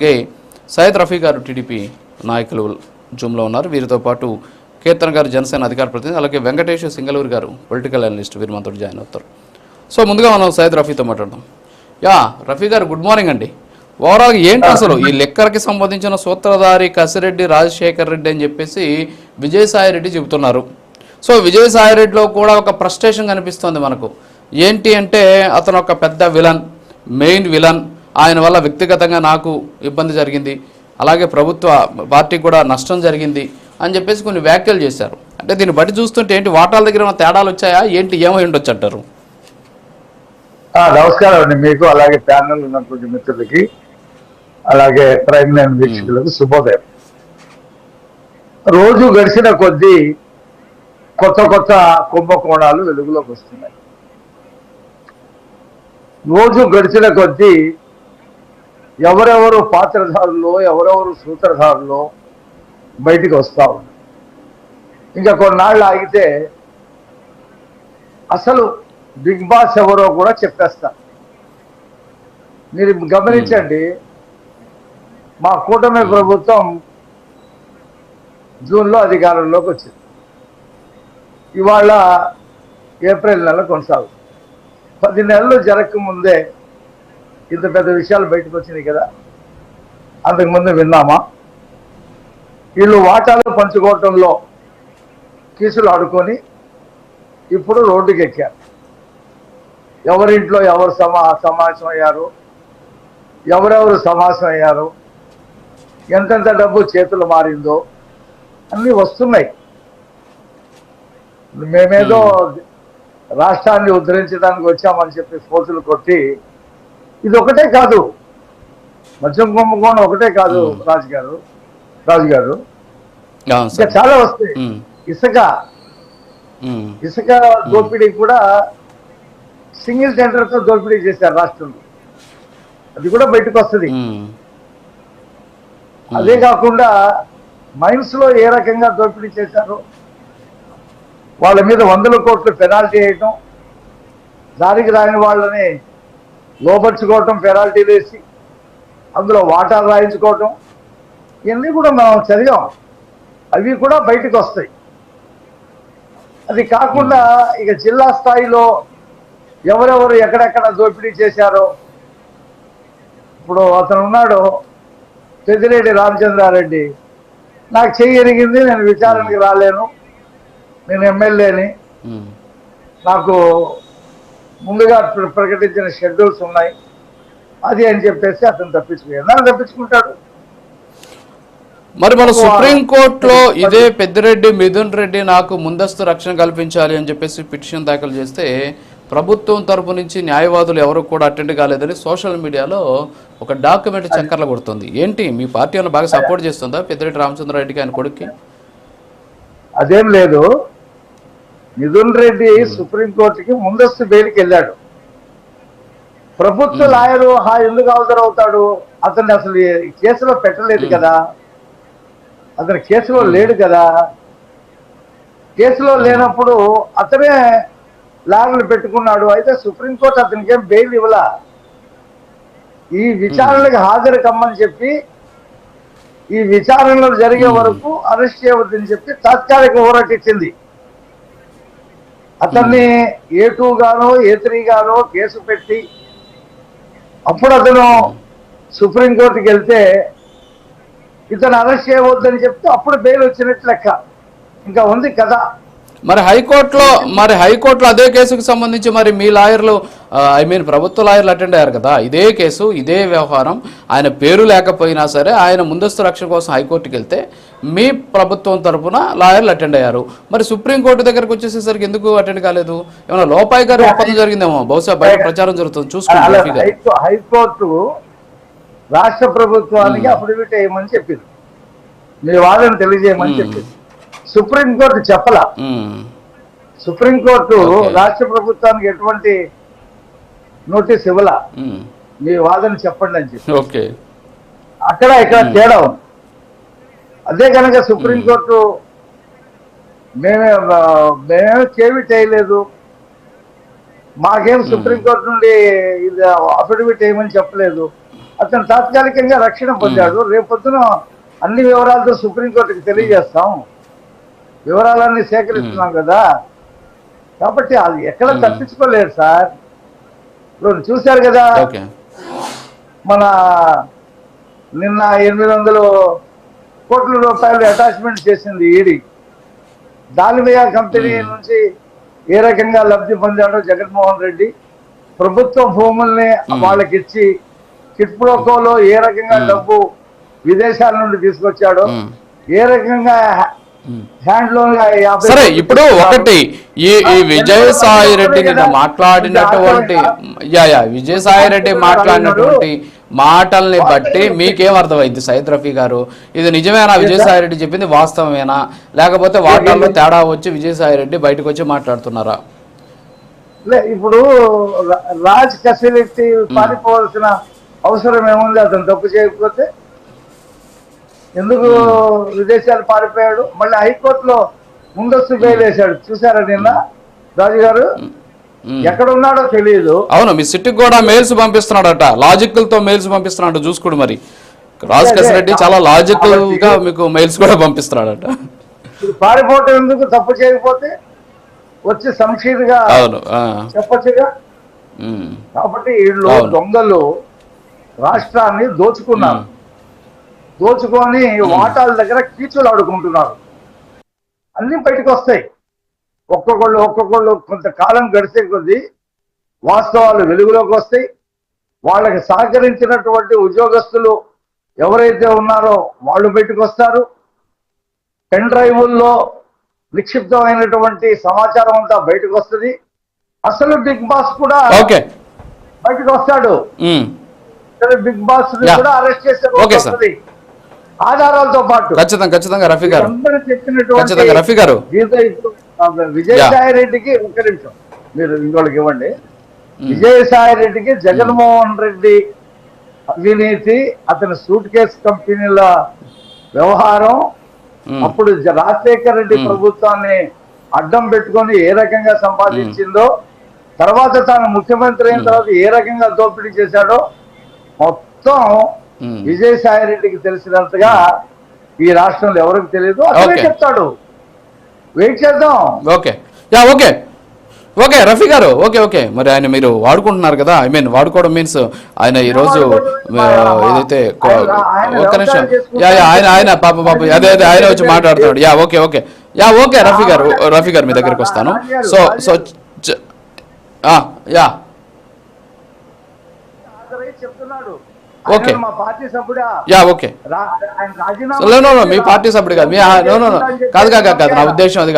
అలాగే సయ్యద్ రఫీ గారు టీడీపీ నాయకులు జూమ్లో ఉన్నారు. వీరితో పాటు కీర్తన్ గారు జనసేన అధికార ప్రతినిధి అలాగే వెంకటేష్ సింగలూరు గారు పొలిటికల్ అనలిస్ట్. వీరు మనతో జాయిన్ అవుతారు. సో ముందుగా మనం సయ్యద్ రఫీతో మాట్లాడదాం. యా రఫీ గారు గుడ్ మార్నింగ్ అండి. ఓవరాల్ ఏంటి అసలు ఈ లెక్కలకి సంబంధించిన సూత్రధారి కసిరెడ్డి రాజశేఖర్ రెడ్డి అని చెప్పేసి విజయసాయి రెడ్డి చెబుతున్నారు. సో విజయసాయి రెడ్డిలో కూడా ఒక ప్రస్టేషన్ కనిపిస్తుంది మనకు. ఏంటి అంటే అతను ఒక పెద్ద విలన్ మెయిన్ విలన్. ఆయన వల్ల వ్యక్తిగతంగా నాకు ఇబ్బంది జరిగింది. అలాగే ప్రభుత్వ పార్టీకి కూడా నష్టం జరిగింది అని చెప్పేసి కొన్ని వ్యాఖ్యలు చేశారు. అంటే దీన్ని బట్టి చూస్తుంటే ఏంటి వాటాల దగ్గర ఉన్న తేడాలు వచ్చాయా? ఏంటి ఏమై ఉండొచ్చు అంటారు? నమస్కారం అండి. మీకు అలాగే ప్యానల్ ఉన్నటువంటి మిత్రులకి అలాగే ప్రైమ్ లైన్ వీక్షకులకు శుభోదయం. రోజు గడిచిన కొద్దీ కొత్త కొత్త కుంభకోణాలు వెలుగులోకి వస్తున్నాయి. రోజు గడిచిన కొద్దీ ఎవరెవరు పాత్రధారులో ఎవరెవరు సూత్రధారులో బయటికి వస్తా ఉన్నారు. ఇంకా కొన్నాళ్ళు ఆగితే అసలు బిగ్ బాస్ ఎవరో కూడా చెప్పేస్తా మీరు గమనించండి మా కూటమి ప్రభుత్వం జూన్లో అధికారంలోకి వచ్చింది. ఇవాళ ఏప్రిల్ నెల కొనసాగుతుంది. పది నెలలు జరగక ముందే ఇంత పెద్ద విషయాలు బయటకు వచ్చినాయి కదా. అంతకుముందు విన్నామా? వీళ్ళు వాటాలు పంచుకోవటంలో కీసులు ఆడుకొని ఇప్పుడు రోడ్డుకి ఎక్కారు ఎవరింట్లో ఎవరు సమా సమావేశం అయ్యారు ఎవరెవరు సమావేశం అయ్యారు ఎంతెంత డబ్బు చేతులు మారిందో అన్నీ వస్తున్నాయి. మేమేదో రాష్ట్రాన్ని ఉద్ధరించడానికి వచ్చామని చెప్పి ఫోజులు కొట్టి ఇది ఒకటే కాదు మద్యం కుంభకోణం ఒకటే కాదు రాజు గారు రాజు గారు అవును ఇంకా చాలా వస్తాయి. ఇసుక. ఇసుక దోపిడీ కూడా సింగిల్ టెండర్తో దోపిడీ చేశారు రాష్ట్రంలో. అది కూడా బయటకు వస్తుంది. అదే కాకుండా మైన్స్లో ఏ రకంగా దోపిడీ చేశారు వాళ్ళ మీద వందల కోట్లు పెనాల్టీ వేయటం దారికి రాని వాళ్ళని లోపరుచుకోవటం పెనాల్టీ వేసి అందులో వాటాలు రాయించుకోవటం ఇవన్నీ కూడా మనం చదివాం. అవి కూడా బయటకు వస్తాయి. అది కాకుండా ఇక జిల్లా స్థాయిలో ఎవరెవరు ఎక్కడెక్కడ దోపిడీ చేశారో ఇప్పుడు అతను ఉన్నాడు పెద్దిరెడ్డి రామచంద్రారెడ్డి. నాకు చెయ్యి ఎరిగింది నేను విచారణకి రాలేను. నేను ఎమ్మెల్యేని. ఉమ్. నాకు ముందుగా ప్ర- ప్రకటించిన షెడ్యూల్స్ ఉన్నాయి. అది అని చెప్పేసి అతను తప్పించుకున్నాడు తప్పించుకుంటాడు మరి మన సుప్రీంకోర్టులో ఇదే పెద్దిరెడ్డి మిథున్ రెడ్డి నాకు ముందస్తు రక్షణ కల్పించాలి అని చెప్పేసి పిటిషన్ దాఖలు చేస్తే ప్రభుత్వం తరపు నుంచి న్యాయవాదులు ఎవరు కూడా అటెండ్ కాలేదని సోషల్ మీడియాలో ఒక డాక్యుమెంట్ చక్కర్లు కొడుతుంది. ఏంటి? మీ పార్టీ బాగా సపోర్ట్ చేస్తుందా? పెద్దిరెడ్డి రామచంద్రారెడ్డికి ఆయన కొడుక్కి? అదేం లేదు. మిథున్ రెడ్డి సుప్రీంకోర్టుకి ముందస్తు బెయిల్కి వెళ్ళాడు ప్రభుత్వ లాయరు హా ఎందుకు హాజరవుతాడు అతన్ని అసలు కేసులో పెట్టలేదు కదా. అతను కేసులో లేడు కదా. కేసులో లేనప్పుడు అతనే లాయర్లు పెట్టుకున్నాడు. అయితే సుప్రీంకోర్టు అతనికి ఏం బెయిల్ ఇవ్వలా. ఈ విచారణలకు హాజరు కమ్మని చెప్పి ఈ విచారణలు జరిగే వరకు అరెస్ట్ చేయవద్దని చెప్పి తాత్కాలిక ఊరట ఇచ్చింది. అతన్ని ఏ టూ గానో ఏ త్రీ గానో కేసు పెట్టి అప్పుడు అతను సుప్రీంకోర్టుకి వెళ్తే ఇతను అరెస్ట్ చేయవద్దని చెప్తే అప్పుడు బెయిల్ వచ్చినట్టు లెక్క. ఇంకా ఉంది కదా మరి హైకోర్టులో మరి హైకోర్టులో అదే కేసుకు సంబంధించి మరి మీ లాయర్లు ఐ మీన్ ప్రభుత్వ లాయర్లు అటెండ్ అయ్యారు కదా. ఇదే కేసు ఇదే వ్యవహారం. ఆయన పేరు లేకపోయినా సరే ఆయన ముందస్తు రక్షణ కోసం హైకోర్టుకి వెళ్తే మీ ప్రభుత్వం తరపున లాయర్లు అటెండ్ అయ్యారు. మరి సుప్రీంకోర్టు దగ్గరకు వచ్చేసేసరికి ఎందుకు అటెండ్ కాలేదు? ఏమైనా లోపాయి గారి ఒప్పందం జరిగిందేమో? బహుశా బయట ప్రచారం జరుగుతుంది. చూసుకోండి హైకోర్టు రాష్ట్ర ప్రభుత్వానికి అఫిడవిట్ వేయమని చెప్పింది. మీ వాదన తెలియజేయమని చెప్పింది. సుప్రీంకోర్టు చెప్పలా. సుప్రీంకోర్టు. రాష్ట్ర ప్రభుత్వానికి ఎటువంటి నోటీస్ ఇవ్వలా. మీ వాదన చెప్పండి అని చెప్పి ఓకే. అక్కడ ఇక్కడ తేడా ఉంది. అదే కనుక సుప్రీంకోర్టు మేమే ఆ, మేమేం చేవి చేయలేదు. మాకేం సుప్రీంకోర్టు నుండి ఇది అఫిడవిట్ వేయమని చెప్పలేదు. అతను తాత్కాలికంగా రక్షణ పొందాడు. రేపొద్దున అన్ని వివరాలతో సుప్రీంకోర్టుకి తెలియజేస్తాం. వివరాలన్నీ సేకరిస్తున్నాం కదా. కాబట్టి అది ఎక్కడ తప్పించుకోలేరు సార్. ఇప్పుడు చూశారు కదా మన నిన్న ఎనిమిది వందలు కోట్ల రూపాయలు అటాచ్మెంట్ చేసింది ఈడీ. దాల్మియా కంపెనీ నుంచి ఏ రకంగా లబ్ధి పొందాడో జగన్మోహన్ రెడ్డి ప్రభుత్వ భూముల్ని వాళ్ళకి ఇచ్చి కిట్ప్రోకోలో ఏ రకంగా డబ్బు విదేశాల నుండి తీసుకొచ్చాడో. ఏ రకంగా సరే ఇప్పుడు. ఒకటి ఈ ఈ విజయసాయి రెడ్డి నిన్న మాట్లాడినటువంటి యా యా విజయసాయి రెడ్డి మాట్లాడినటువంటి మాటల్ని బట్టి మీకేం అర్థమైంది సైద్ రఫీ గారు? ఇది నిజమేనా విజయసాయి రెడ్డి చెప్పింది వాస్తవమేనా? లేకపోతే వాటాల్లో తేడా వచ్చి విజయసాయి రెడ్డి బయటకు వచ్చి మాట్లాడుతున్నారా? లే ఇప్పుడు రాజ్ ఫెసిలిటీ పారిపోవాల్సిన అవసరం ఏముంది? అతను తప్పు చేయకపోతే ఎందుకు విదేశాలు పారిపోయాడు? మళ్ళీ హైకోర్టులో ముందస్తు బెయిల్ వేశాడు. చూసారా నిన్న? రాజు గారు. ఎక్కడ ఉన్నాడో తెలియదు అవును మీ సిట్టికి కూడా మెయిల్స్ పంపిస్తున్నాడట. లాజికల్తో మెయిల్స్ పంపిస్తున్నాడు. చూసుకోడు మరి. రాజ్ అదే, రెడ్డి చాలా లాజికల్గా మీకు మెయిల్స్ కూడా పంపిస్తున్నాడట. పారిపోవటం ఎందుకు? తప్పు చేయకపోతే వచ్చి ఆ. చెప్పొచ్చుగా. కాబట్టి వీళ్ళు. దొంగలు రాష్ట్రాన్ని దోచుకున్నారు. దోచుకొని వాటాల దగ్గర కీచులు ఆడుకుంటున్నారు. అన్ని బయటకు వస్తాయి. ఒక్కొక్కళ్ళు ఒక్కొక్కళ్ళు కొంతకాలం గడిచే కొద్దీ వాస్తవాలు వెలుగులోకి వస్తాయి. వాళ్ళకి సహకరించినటువంటి ఉద్యోగస్తులు ఎవరైతే ఉన్నారో వాళ్ళు బయటకు వస్తారు. పెన్ డ్రైవుల్లో నిక్షిప్తమైనటువంటి సమాచారం అంతా బయటకు వస్తుంది. అసలు బిగ్ బాస్ కూడా బయటకు వస్తాడు. Big boss. కూడా అరెస్ట్ చేసే Okay, రోజు sir. వస్తది. ఆధారాలతో పాటు ఖచ్చితంగా ఖచ్చితంగా రఫీ గారు. ఖచ్చితంగా రఫీ గారు. విజయసాయి రెడ్డికి ఒక్క నిమిషం. మీరు ఇంకోళ్ళకి ఇవ్వండి. విజయసాయి రెడ్డికి జగన్మోహన్ రెడ్డి అవినీతి అతని సూట్ కేసు కంపెనీల వ్యవహారం. అప్పుడు రాజశేఖర్ రెడ్డి ప్రభుత్వాన్ని అడ్డం పెట్టుకొని ఏ రకంగా సంపాదించిందో తర్వాత తాను ముఖ్యమంత్రి అయిన తర్వాత ఏ రకంగా దోపిడీ చేశాడో మొత్తం. విజయసాయి రెడ్డికి తెలిసినంతగా ఈ రాష్ట్రంలో ఎవరికి తెలియదు? Okay. చెప్తాడు. వెయిట్ చేద్దాం. Okay yeah okay okay Rafi garu okay okay మరి ఆయన మీరు వాడుకుంటున్నారు కదా? ఐ మీన్ వాడుకోవడం మీన్స్ ఆయన ఈ రోజు ఏదైతే ఒక్క నిమిషం. యా యా ఆయన ఆయన పాప పాప అదే అదే ఆయన వచ్చి మాట్లాడుతున్నాడు. Yeah okay okay yeah okay Rafi garu Rafi garu మీ దగ్గరికి వస్తాను. సో సో యా హాజరై మా పార్టీ సభ్యుడా? యా ఓకే మీ పార్టీ సభ్యుడు కాదు. మీ నో నో కాదు కాదు కాదు నా ఉద్దేశం అది